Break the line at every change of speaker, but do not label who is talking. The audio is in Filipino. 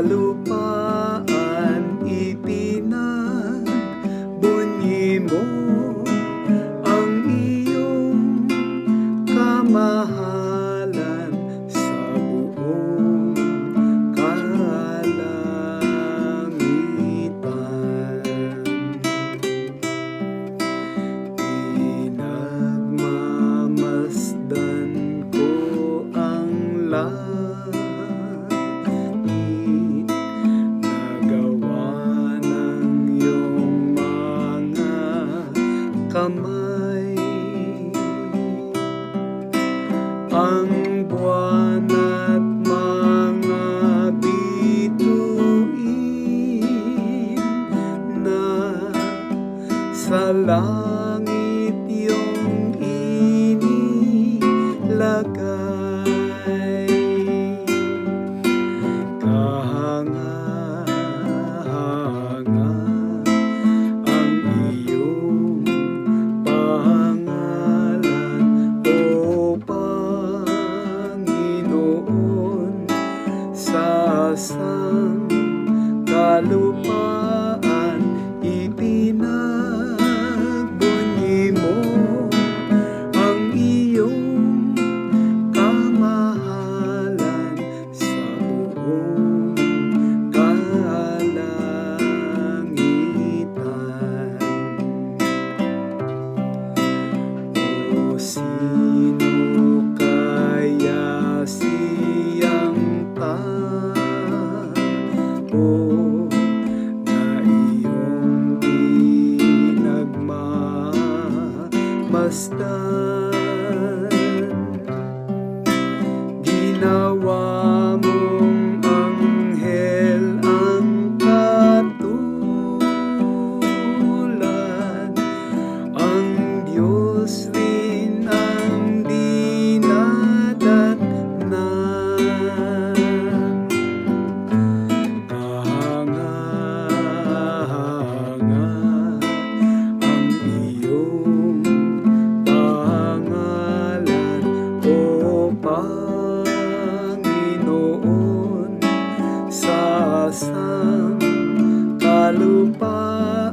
lupa kamay. Ang buwan at mga bituin na sa langit yung inilagay. lupa hasta lupa